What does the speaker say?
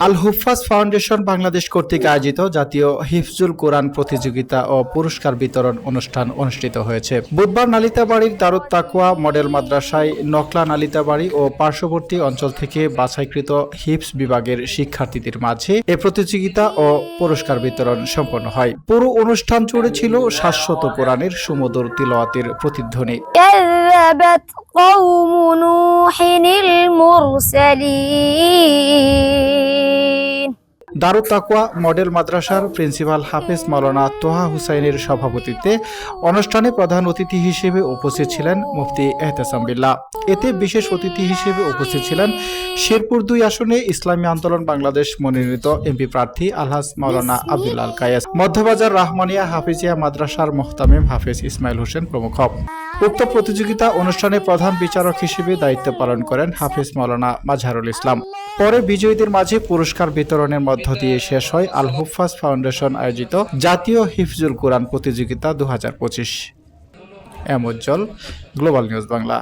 আল হুফাজ foundation Bangladesh কর্তৃক আয়োজিত জাতীয় হিফজুল কোরআন প্রতিযোগিতা ও পুরস্কার বিতরণ অনুষ্ঠান অনুষ্ঠিত হয়েছে বুধবার নালিতাবাড়ির দারুত তাকুয়া মডেল মাদ্রাসায় নকলা নালিতাবাড়ি ও পার্শ্ববর্তী অঞ্চল থেকে বাছাইকৃত হিপস বিভাগের শিক্ষার্থীদের মাঝে এ প্রতিযোগিতা ও পুরস্কার বিতরণ সম্পন্ন হয় পুরো অনুষ্ঠান জুড়ে ছিল শাশ্বত কোরআনের সুমধুর তিলওয়াতের প্রতিধ্বনি كذبت قوم نوح المرسلين দারুত তাকুয়া মডেল মাদ্রাসার প্রিন্সিপাল হাফেজ মাওলানা তোহা হুসাইনের সভাপতিত্বে অনুষ্ঠানে প্রধান অতিথি হিসেবে উপস্থিত ছিলেন মুফতি এহতেসাম বিল্লাহ এতে বিশেষ অতিথি হিসেবে উপস্থিত ছিলেন শেরপুর দুই আসনে ইসলামী আন্দোলন বাংলাদেশ মনোনীত এমপি প্রার্থী আলহাজ মাওলানা আব্দুল্লাহ আল কায়েস, মধ্যবাজার রাহমানিয়া হাফিজিয়া মাদ্রাসার মোহতামিম হাফেজ ইসমাইল হোসেন প্রমুখ। উক্ত প্রতিযোগিতা অনুষ্ঠানে প্রধান বিচারক হিসেবে দায়িত্ব পালন করেন হাফিজ মাওলানা মাজহারুল ইসলাম। পরে বিজয়ীদের মাঝে পুরস্কার বিতরণের মধ্য দিয়ে শেষ হয় আল হুফাজ ফাউন্ডেশন আয়োজিত জাতীয় হিফজুল কোরআন প্রতিযোগিতা দু হাজার পঁচিশ। M Ujjwal global news Bangla